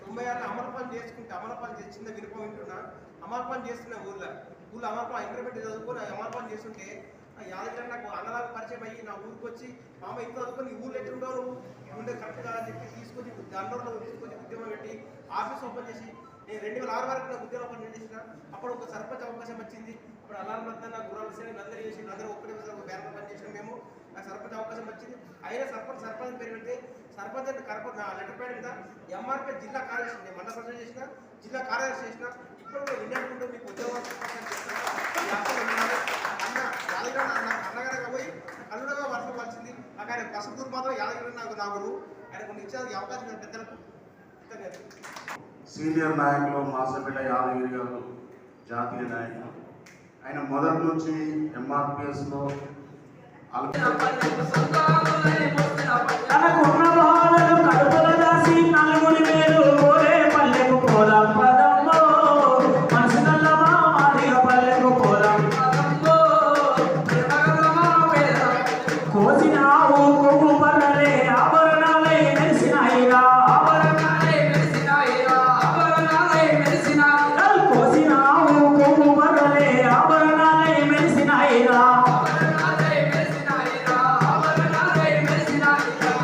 తొంభై ఆరులో అమరపాలు చేసుకుంటే అమరపాలు చేసి చిన్న వినపం వింటున్నా అమరపాలు చేస్తున్న ఊర్లో. ఊళ్ళో అమరపాలు ఇంటర్మీడియట్ చదువుకొని అమరపాలు చేస్తుంటే యాదగిరి నాకు అన్నలాగా పరిచయం అయ్యి నా ఊరికి వచ్చి మామ ఇంత చదువుకొని ఊళ్ళో ఎట్లుండవు నువ్వు? ఉండే కరెక్ట్ కాదని చెప్పి తీసుకొని దండోలో తీసుకొని ఉద్యమం పెట్టి ఆఫీస్ ఓపెన్ చేసి నేను రెండు వేల ఆరు వరకు నాకు ఉద్యోగం ఓపెన్ చేసిన. అప్పుడు ఒక సర్పంచ్ అవకాశం వచ్చింది. అప్పుడు అలారం వద్ద నాకు గురాలు అందరూ చేసి అందరూ ఒక్కటే ఒక బ్యానర్ పనిచేసిన మేము. నాకు సర్పంచ్ అవకాశం వచ్చింది. అయినా సర్పంచ్ సర్పంచ్ పేరు పెడితే సర్పంచ్ అంటే కరప నా లెటర్ పేరు మీద ఎంఆర్పీ జిల్లా కార్యదర్శి నేను మండల పరిషత్ చేసిన జిల్లా కార్యదర్శి చేసిన ఇప్పుడు కూడా విన్నట్టు మీకు ఉద్యోగం అన్న యాదగిరి అన్న అన్నగారు పోయి అల్లుడగా వర్షం వచ్చింది నాకు ఆయన పసుపు మాత్రం యాదగిరి నాకు నా గురువు ఆయన కొన్ని ఇచ్చేది అవకాశం ఉంది పెద్దలకు సీనియర్ నాయకులు మాసపేట యాదగిరి గారు జాతీయ నాయకులు. ఆయన మొదటి నుంచి ఎంఆర్పిఎస్లో আলোচনা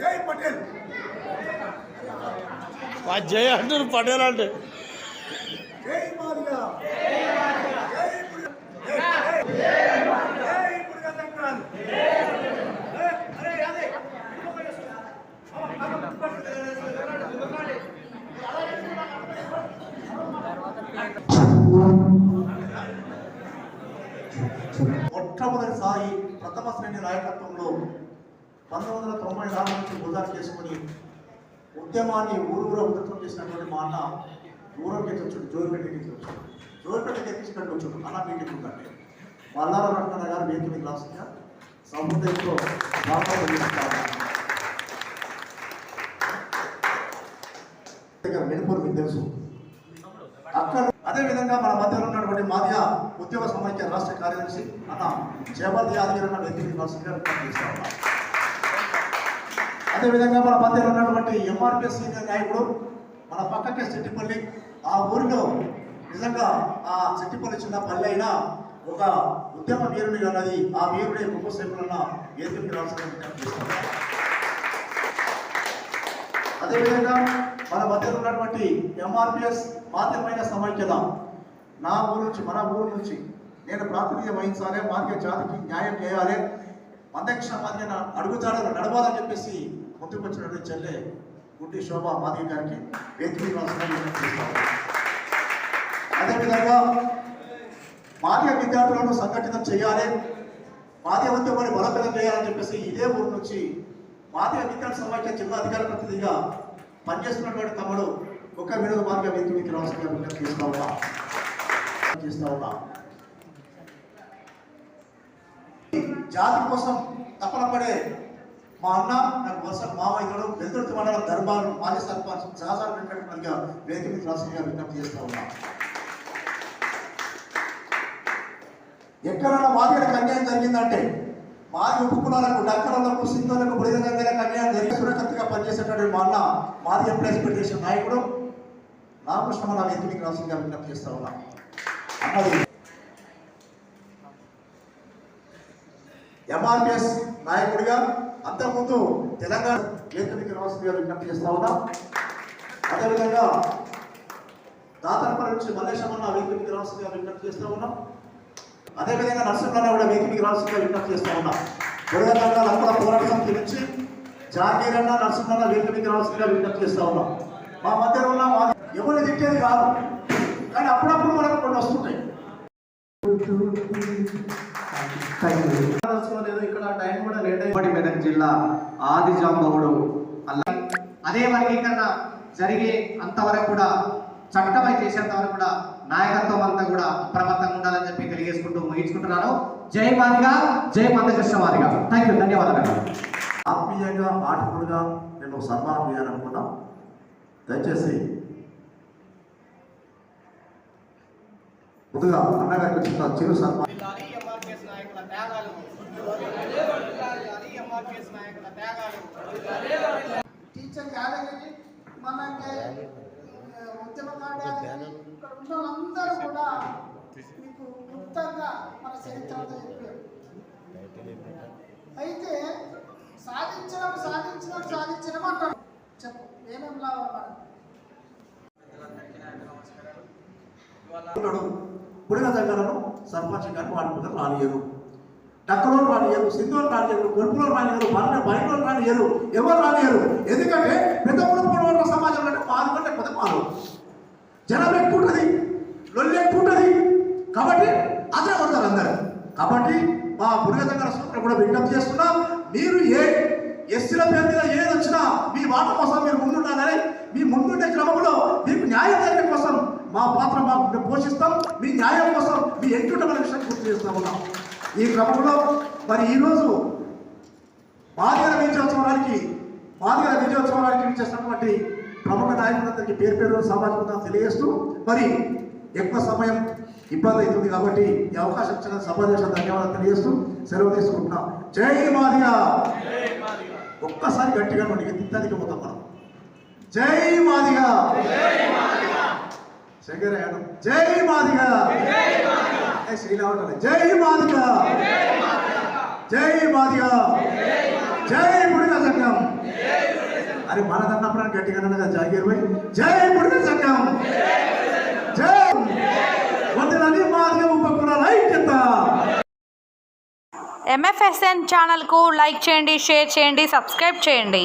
జై పటేల్. జయ అంటారు పటేల్ అంటే. జై మాదిగా. జై జై- జై- జై. మొట్టమొదటిసారి ప్రథమ శ్రేణి నాయకత్వంలో పంతొమ్మిది వందల తొంభై నాలుగు నుంచి గుజరాత్ చేసుకుని ఉద్యమాన్ని ఊరూరా ఉధృతం చేసినటువంటి మా అన్న దూరం ఎక్కించాడు జోరుపేటకి ఎక్కించాడు జోరుపేటకి ఎక్కించినట్టు వచ్చాడు అలా మీటింగ్ ఉందంటే మల్లారం రత్న గారు వేదిక మీద రాసిన సముద్రంలో మెనుపూర్ మీకు తెలుసు. అక్కడ అదే విధంగా మన మధ్యలో ఉన్నటువంటి మాధ్య ఉద్యోగ సమైక్య రాష్ట్ర కార్యదర్శి అన్న చేపల్ యాదగిరి అన్న వ్యక్తిని రాష్ట్రంగా విజ్ఞప్తి అదేవిధంగా అదే విధంగా మన మధ్యలో ఉన్నటువంటి ఎంఆర్పిఎస్ సీనియర్ నాయకుడు మన పక్కకే చెట్టిపల్లి ఆ ఊరిలో నిజంగా ఆ చెట్టిపల్లి చిన్న పల్లె అయినా ఒక ఉద్యమ వీరుని అన్నది ఆ వీరుడే కుప్ప సేపులన్న ఏపీకి అదేవిధంగా మన మధ్యలో ఉన్నటువంటి ఎంఆర్పిఎస్ మాధ్యమైన సమైక్యత నా ఊరు నుంచి మన ఊరు నుంచి నేను ప్రాతినిధ్యం వహించాలి మాధ్య జాతికి న్యాయం చేయాలి మందక్ష మధ్యన అడుగుతాడని నడవాలని చెప్పేసి ముందుకు వచ్చినటువంటి చెల్లె గుడ్డి శోభ మాధ్య గారికి వేదిక అదేవిధంగా మాధ్య విద్యార్థులను సంఘటితం చేయాలి. మాధ్య ఉద్యమాన్ని బలోపేతం చేయాలని చెప్పేసి ఇదే ఊరు నుంచి మాధ్య విద్యార్థి సమాఖ్య జిల్లా అధికార ప్రతినిధిగా పనిచేస్తున్నటువంటి తమ్ముడు ఒక వినోద మార్గ వేదికకి రాష్ట్రంగా విజ్ఞప్తి చేస్తా ఉన్నా చేస్తా ఉన్నా జాతి కోసం తపన పడే మా అన్న నాకు వరుస మామయ్యడు వెలుతుర్తి మండలం ధర్మాలను మాజీ సర్పంచ్ సహసార వెంకటపల్లిగా వేదిక మీద రాష్ట్రంగా విజ్ఞప్తి చేస్తా ఉన్నా. ఎక్కడైనా మాదిగలకు అన్యాయం జరిగిందంటే మాది ఉపకులాలకు డక్కలకు సింధులకు బుడిదగంగలకు అన్యాయం జరిగి సురక్షితంగా పనిచేసేటటువంటి మా అన్న మాది ఎంప్లాయీస్ ఫెడరేషన్ నాయకుడు రామకృష్ణ మన వేదికకి రాష్ట్రంగా విజ్ఞప్తి చేస్తా ఉన్నా. అన్నది ఎంఆర్పిఎస్ నాయకుడిగా అంతకుముందు తెలంగాణ వేదికకి గారు విజ్ఞప్తి చేస్తా ఉన్నాం. అదేవిధంగా దాతరపల్లి నుంచి మల్లేశమన్న వేదికకి రాష్ట్రంగా విజ్ఞప్తి చేస్తా ఉన్నాం. అదేవిధంగా నరసింహన్న కూడా వేదికకి రాష్ట్రంగా విజ్ఞప్తి చేస్తా ఉన్నాం. బుడగంగా అక్కడ పోరాట సమితి నుంచి జాగీరన్న నరసింహన్న వేదికకి రాష్ట్రంగా విజ్ఞప్తి చేస్తా ఉన్నాం. మా మధ్యలో ఉన్న మా ఎవరు తిట్టేది కాదు. కానీ అప్పుడప్పుడు మనకు కొన్ని వస్తుంటాయి. జిల్లా ఆదిజాంబవుడు అదే వర్గీకరణ జరిగే అంతవరకు కూడా చట్టమై చేసేంత వరకు కూడా నాయకత్వం అంతా కూడా అప్రమత్తంగా ఉండాలని చెప్పి తెలియజేసుకుంటూ ముగించుకుంటున్నాను. జై మాదిగా జై మందకృష్ణ మాదిగా థ్యాంక్ యూ ధన్యవాదాలు. ఆత్మీయంగా ఆటకులుగా నేను సన్మానం చేయాలనుకున్నా. దయచేసి ముందుగా అన్నగారికి చిన్న చిరు సన్మానం. టీచర్ యాదగిరి మనకి ఉద్యమకాండ ఇక్కడ ఉన్న వాళ్ళందరూ కూడా మీకు గుప్తంగా మన చరిత్రతో చెప్పారు. అయితే సాధించడం సాధించడం సాధించడం అంటారు. చెప్పు ఏమేం లాభం పుడిన దగ్గరను సర్పంచ్ గారిని వాడి రానియరు డక్కలో రానియరు సింధులు రానియరు గొడుపులో రానియరు బయట బయటలో రానియరు ఎవరు రానియరు ఎందుకంటే పెద్ద పుడుపుడు ఉన్న సమాజం అంటే పాలు కంటే పెద్ద పాలు జనం ఎక్కువ ఉంటుంది లొల్లి ఎక్కువ ఉంటుంది కాబట్టి అదే కొడతారు అందరు. కాబట్టి మా పుడిన దగ్గర సూత్రం కూడా విజ్ఞప్తి చేస్తున్నాం మీరు ఏ ఎస్సీల పేరు మీద ఏది వచ్చినా మీ మాట కోసం మీరు ముందుండాలని మీ ముందుండే క్రమంలో మీకు న్యాయం జరిగే కోసం మా పాత్ర మాకు పోషిస్తాం మీ న్యాయం కోసం మీ ఎంటుండమనే విషయం గుర్తు చేస్తా ఉన్నాం. ఈ క్రమంలో మరి ఈరోజు బాధిగల విజయోత్సవానికి బాధిగల విజయోత్సవానికి విచ్చేసినటువంటి ప్రముఖ నాయకులందరికీ పేరు పేరు సామాజిక తెలియజేస్తూ మరి ఎక్కువ సమయం ఇబ్బంది అవుతుంది కాబట్టి ఈ అవకాశం ఇచ్చిన చేసిన ధన్యవాదాలు తెలియజేస్తూ సెలవు తీసుకుంటున్నాం. జై మాదిగా! ఒక్కసారి గట్టిగా మనకి తిత్తదికి పోతాం మనం. జై మాదిగా! శంకర యాదవ్ జై మాదిగా! అంటే శ్రీరామ జై మాదిగా జై మాదిగా జై పుడిన సంఘం. అరే మనదన్నప్పుడు అన్నప్పుడు గట్టిగా అన్నది కదా జాగీర్ భాయ్ జై పుడిన సంఘం. జై. వందలని మాదిగా ఉపకులాల ఐక్యత ఎంఎఫ్ఎస్ఎన్ ఛానల్కు లైక్ చేయండి షేర్ చేయండి సబ్స్క్రైబ్ చేయండి.